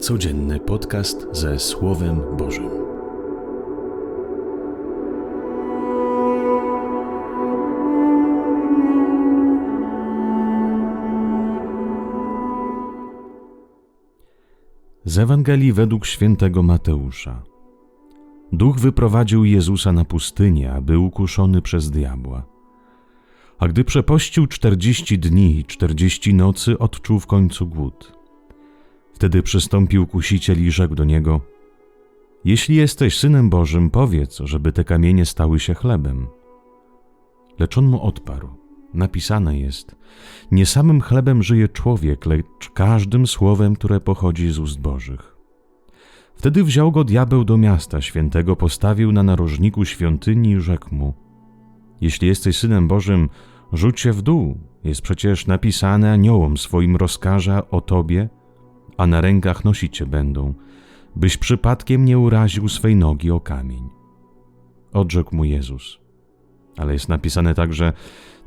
Codzienny podcast ze Słowem Bożym. Z Ewangelii według świętego Mateusza. Duch wyprowadził Jezusa na pustynię, aby ukuszony przez diabła. A gdy przepościł czterdzieści dni i czterdzieści nocy, odczuł w końcu głód. Wtedy przystąpił kusiciel i rzekł do niego: Jeśli jesteś synem Bożym, powiedz, żeby te kamienie stały się chlebem. Lecz on mu odparł: Napisane jest: Nie samym chlebem żyje człowiek, lecz każdym słowem, które pochodzi z ust Bożych. Wtedy wziął go diabeł do miasta świętego, postawił na narożniku świątyni i rzekł mu: Jeśli jesteś synem Bożym, rzuć się w dół. Jest przecież napisane aniołom swoim rozkaża o tobie, a na rękach nosić cię będą, byś przypadkiem nie uraził swej nogi o kamień. Odrzekł mu Jezus. Ale jest napisane także: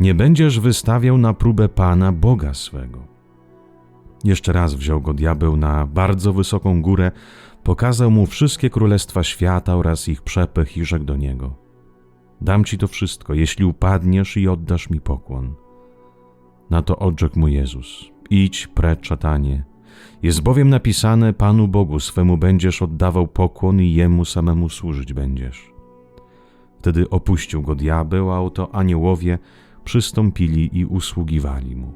Nie będziesz wystawiał na próbę Pana Boga swego. Jeszcze raz wziął go diabeł na bardzo wysoką górę, pokazał mu wszystkie królestwa świata oraz ich przepych i rzekł do niego: Dam ci to wszystko, jeśli upadniesz i oddasz mi pokłon. Na to odrzekł mu Jezus: Idź precz, szatanie. Jest bowiem napisane: Panu Bogu swemu będziesz oddawał pokłon i jemu samemu służyć będziesz. Wtedy opuścił go diabeł, a oto aniołowie przystąpili i usługiwali mu.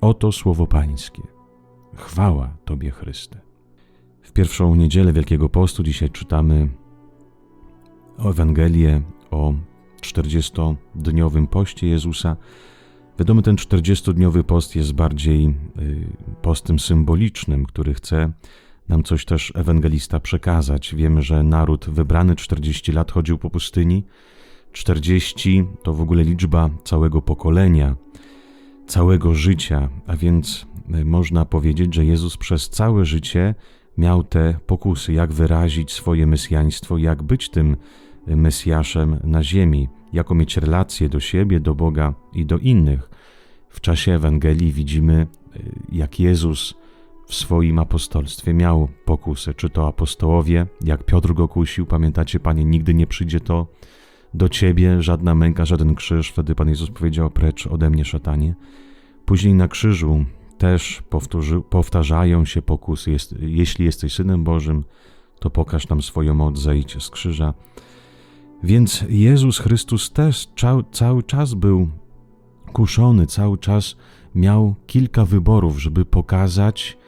Oto słowo Pańskie. Chwała Tobie, Chryste. W pierwszą niedzielę Wielkiego Postu dzisiaj czytamy Ewangelię o 40-dniowym poście Jezusa. Wiadomo, ten 40-dniowy post jest bardziej y, postem symbolicznym, który chce nam coś też ewangelista przekazać. Wiemy, że naród wybrany 40 lat chodził po pustyni. 40 to w ogóle liczba całego pokolenia, całego życia, a więc y, można powiedzieć, że Jezus przez całe życie miał te pokusy, jak wyrazić swoje mesjaństwo, jak być tym Mesjaszem na ziemi, jako mieć relacje do siebie, do Boga i do innych. W czasie Ewangelii widzimy, jak Jezus w swoim apostolstwie miał pokusy, czy to apostołowie, jak Piotr go kusił, pamiętacie, Panie, nigdy nie przyjdzie to do Ciebie, żadna męka, żaden krzyż. Wtedy Pan Jezus powiedział, precz ode mnie, szatanie. Później na krzyżu też powtórzy, powtarzają się pokusy. Jest, jeśli jesteś Synem Bożym, to pokaż nam swoją moc, zejdź z krzyża. Więc Jezus Chrystus też cały czas był kuszony, cały czas miał kilka wyborów, żeby pokazać,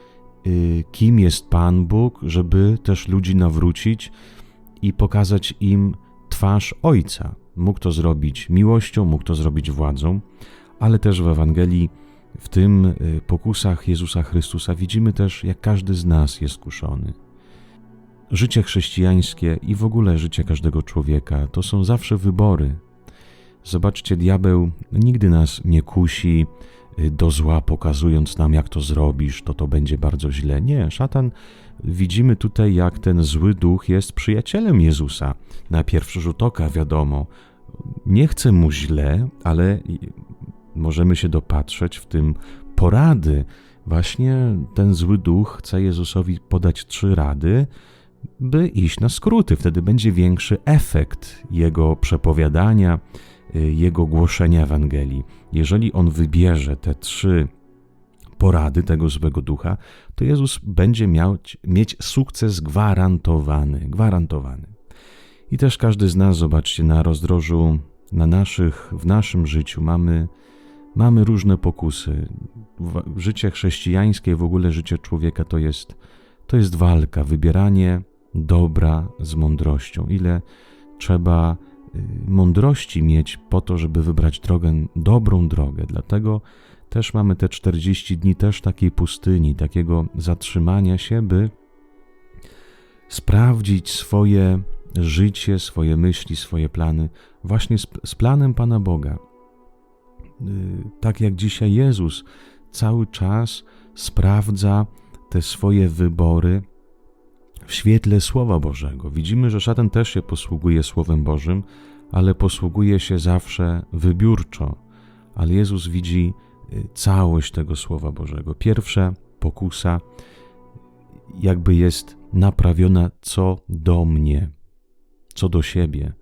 y, kim jest Pan Bóg, żeby też ludzi nawrócić i pokazać im twarz Ojca. Mógł to zrobić miłością, mógł to zrobić władzą, ale też w Ewangelii, w tym y, pokusach Jezusa Chrystusa widzimy też, jak każdy z nas jest kuszony. Życie chrześcijańskie i w ogóle życie każdego człowieka to są zawsze wybory. Zobaczcie, diabeł nigdy nas nie kusi y, do zła, pokazując nam, jak to zrobisz, to to będzie bardzo źle. Nie, szatan widzimy tutaj, jak ten zły duch jest przyjacielem Jezusa. Na pierwszy rzut oka, wiadomo, nie chce mu źle, ale możemy się dopatrzeć w tym porady. Właśnie ten zły duch chce Jezusowi podać trzy rady, by iść na skróty. Wtedy będzie większy efekt jego przepowiadania, y, jego głoszenia Ewangelii. Jeżeli on wybierze te trzy porady tego złego ducha, to Jezus będzie miał, mieć sukces gwarantowany. Gwarantowany. I też każdy z nas, zobaczcie, na rozdrożu, na naszych, w naszym życiu mamy, mamy różne pokusy. Życie chrześcijańskie, w ogóle życie człowieka to jest, to jest walka, wybieranie dobra z mądrością. Ile trzeba y, mądrości mieć po to, żeby wybrać drogę, dobrą drogę. Dlatego też mamy te 40 dni też takiej pustyni, takiego zatrzymania się, by sprawdzić swoje życie, swoje myśli, swoje plany właśnie z, z planem Pana Boga. Y, tak jak dzisiaj Jezus cały czas sprawdza te swoje wybory w świetle Słowa Bożego. Widzimy, że szatan też się posługuje Słowem Bożym, ale posługuje się zawsze wybiórczo. Ale Jezus widzi y, całość tego Słowa Bożego. Pierwsza pokusa jakby jest naprawiona co do mnie, co do siebie.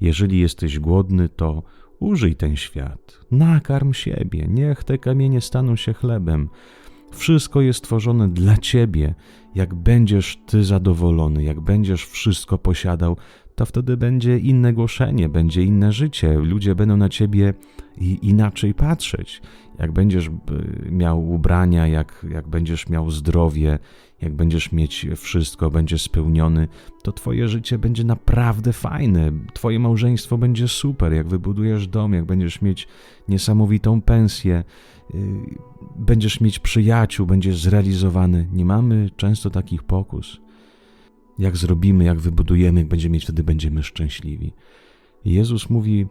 Jeżeli jesteś głodny, to użyj ten świat, nakarm siebie, niech te kamienie staną się chlebem. Wszystko jest tworzone dla ciebie. Jak będziesz ty zadowolony, jak będziesz wszystko posiadał, to wtedy będzie inne głoszenie, będzie inne życie. Ludzie będą na ciebie inaczej patrzeć. Jak będziesz miał ubrania, jak, jak będziesz miał zdrowie, jak będziesz mieć wszystko, będziesz spełniony, to Twoje życie będzie naprawdę fajne. Twoje małżeństwo będzie super. Jak wybudujesz dom, jak będziesz mieć niesamowitą pensję, yy, będziesz mieć przyjaciół, będziesz zrealizowany. Nie mamy często takich pokus. Jak zrobimy, jak wybudujemy, jak będziemy mieć, wtedy będziemy szczęśliwi. Jezus mówi, yy,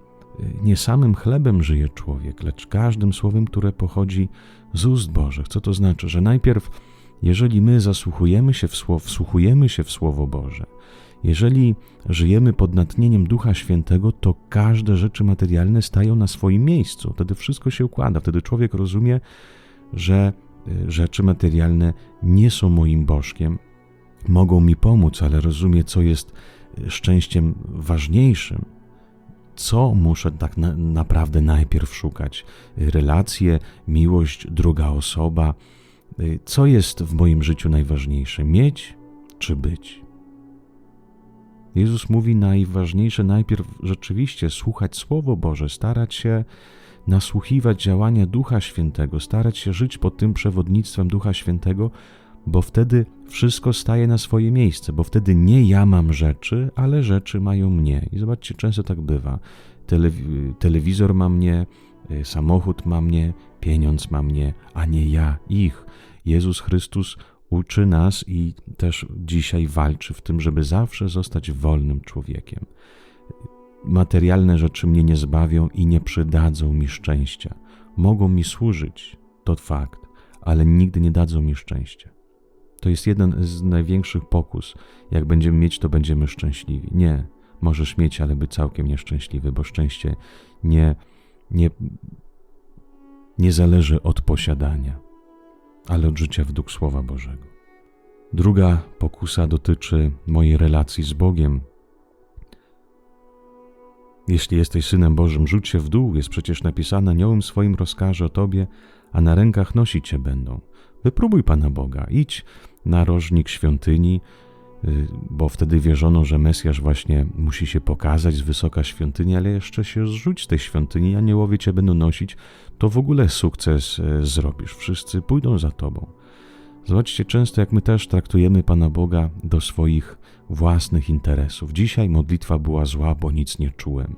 nie samym chlebem żyje człowiek, lecz każdym słowem, które pochodzi z ust Bożych. Co to znaczy? Że najpierw jeżeli my zasłuchujemy się w słowo, wsłuchujemy się w Słowo Boże, jeżeli żyjemy pod natchnieniem Ducha Świętego, to każde rzeczy materialne stają na swoim miejscu. Wtedy wszystko się układa. Wtedy człowiek rozumie, że e, rzeczy materialne nie są moim bożkiem, mogą mi pomóc, ale rozumie, co jest e, szczęściem ważniejszym. Co muszę tak na, naprawdę najpierw szukać? Relacje, miłość, druga osoba, Y, co jest w moim życiu najważniejsze? Mieć czy być? Jezus mówi najważniejsze najpierw rzeczywiście słuchać Słowo Boże, starać się nasłuchiwać działania Ducha Świętego, starać się żyć pod tym przewodnictwem Ducha Świętego, bo wtedy wszystko staje na swoje miejsce, bo wtedy nie ja mam rzeczy, ale rzeczy mają mnie. I zobaczcie, często tak bywa. telewizor ma mnie, y, samochód ma mnie, pieniądz ma mnie, a nie ja ich. Jezus Chrystus uczy nas i też dzisiaj walczy w tym, żeby zawsze zostać wolnym człowiekiem. Materialne rzeczy mnie nie zbawią i nie przydadzą mi szczęścia. Mogą mi służyć, to fakt, ale nigdy nie dadzą mi szczęścia. To jest jeden z największych pokus. Jak będziemy mieć, to będziemy szczęśliwi. Nie, możesz mieć, ale być całkiem nieszczęśliwy, bo szczęście nie, nie, nie zależy od posiadania ale od życia według Słowa Bożego. Druga pokusa dotyczy mojej relacji z Bogiem. Jeśli jesteś synem Bożym, rzuć się w dół, jest przecież napisane: Aniołem swoim rozkaże o tobie, a na rękach nosić cię będą. Wypróbuj Pana Boga, idź na rożnik świątyni, y, bo wtedy wierzono, że Mesjasz właśnie musi się pokazać z wysoka świątyni, ale jeszcze się zrzuć z tej świątyni, aniołowie cię będą nosić, to w ogóle sukces e, zrobisz. Wszyscy pójdą za tobą. Zobaczcie, często jak my też traktujemy Pana Boga do swoich własnych interesów. Dzisiaj modlitwa była zła, bo nic nie czułem.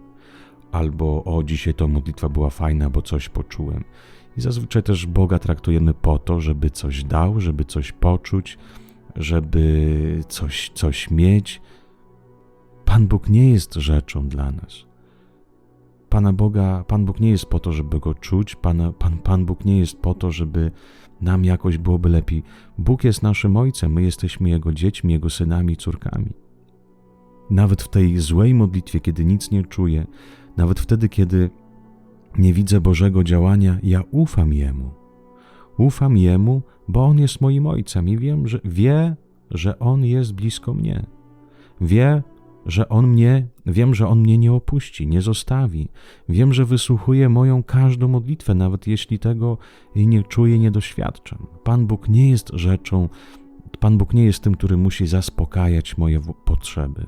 Albo o, dzisiaj to modlitwa była fajna, bo coś poczułem. I zazwyczaj też Boga traktujemy po to, żeby coś dał, żeby coś poczuć, żeby coś, coś mieć. Pan Bóg nie jest rzeczą dla nas. Pana Boga, Pan Bóg nie jest po to, żeby go czuć, Pan, Pan, Pan Bóg nie jest po to, żeby nam jakoś byłoby lepiej. Bóg jest naszym Ojcem, my jesteśmy Jego dziećmi, Jego synami i córkami. Nawet w tej złej modlitwie, kiedy nic nie czuję, nawet wtedy, kiedy nie widzę Bożego działania, ja ufam Jemu. Ufam Jemu, bo On jest moim Ojcem i wiem, że wie, że On jest blisko mnie. Wie, że On mnie, wiem, że On mnie nie opuści, nie zostawi. Wiem, że wysłuchuje moją każdą modlitwę, nawet jeśli tego nie czuję, nie doświadczam. Pan Bóg nie jest rzeczą, Pan Bóg nie jest tym, który musi zaspokajać moje potrzeby.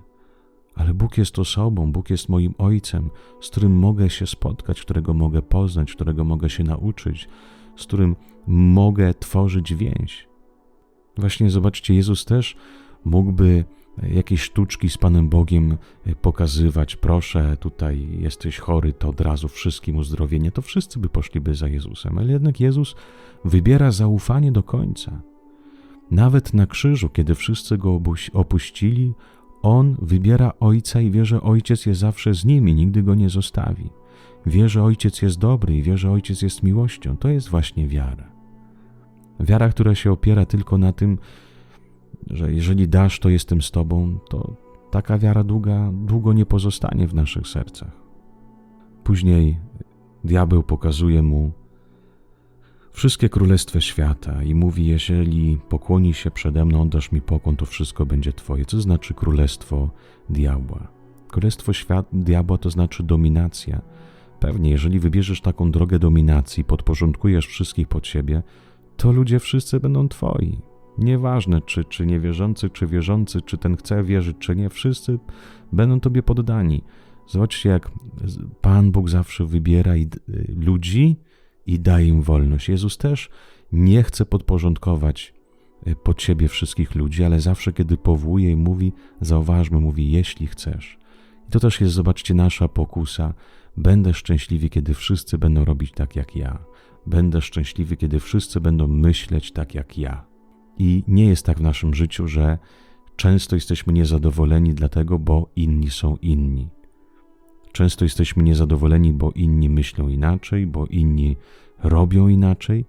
Ale Bóg jest osobą, Bóg jest moim Ojcem, z którym mogę się spotkać, którego mogę poznać, którego mogę się nauczyć, z którym mogę tworzyć więź. Właśnie zobaczcie, Jezus też mógłby jakieś sztuczki z Panem Bogiem pokazywać, proszę, tutaj jesteś chory, to od razu wszystkim uzdrowienie, to wszyscy by poszliby za Jezusem. Ale jednak Jezus wybiera zaufanie do końca. Nawet na krzyżu, kiedy wszyscy go opuścili, on wybiera Ojca i wie, że Ojciec jest zawsze z nim i nigdy go nie zostawi. Wie, że Ojciec jest dobry i wie, że Ojciec jest miłością. To jest właśnie wiara. Wiara, która się opiera tylko na tym, że jeżeli dasz, to jestem z Tobą, to taka wiara długa, długo nie pozostanie w naszych sercach. Później diabeł pokazuje mu wszystkie królestwa świata i mówi: Jeżeli pokłoni się przede mną, oddasz mi pokłon, to wszystko będzie Twoje. Co znaczy królestwo diabła? Królestwo świat, diabła to znaczy dominacja. Pewnie, jeżeli wybierzesz taką drogę dominacji, podporządkujesz wszystkich pod siebie, to ludzie wszyscy będą Twoi. Nieważne, czy, czy niewierzący, czy wierzący, czy ten chce wierzyć, czy nie, wszyscy będą Tobie poddani. Zobaczcie, jak Pan Bóg zawsze wybiera y, ludzi i daje im wolność. Jezus też nie chce podporządkować y, pod siebie wszystkich ludzi, ale zawsze, kiedy powołuje i mówi, zauważmy, mówi, jeśli chcesz. I to też jest, zobaczcie, nasza pokusa. Będę szczęśliwy, kiedy wszyscy będą robić tak jak ja. Będę szczęśliwy, kiedy wszyscy będą myśleć tak jak ja. I nie jest tak w naszym życiu, że często jesteśmy niezadowoleni dlatego, bo inni są inni. Często jesteśmy niezadowoleni, bo inni myślą inaczej, bo inni robią inaczej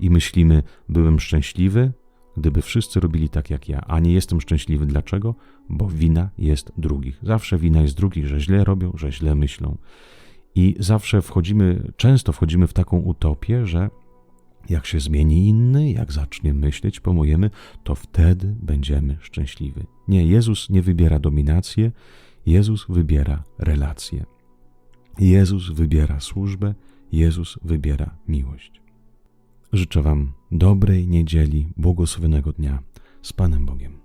i myślimy, byłem szczęśliwy, gdyby wszyscy robili tak jak ja, a nie jestem szczęśliwy. Dlaczego? Bo wina jest drugich. Zawsze wina jest drugich, że źle robią, że źle myślą. I zawsze wchodzimy, często wchodzimy w taką utopię, że jak się zmieni inny, jak zacznie myśleć po mojemu, to wtedy będziemy szczęśliwi. Nie, Jezus nie wybiera dominację, Jezus wybiera relacje. Jezus wybiera służbę, Jezus wybiera miłość. Życzę Wam dobrej niedzieli, błogosławionego dnia z Panem Bogiem.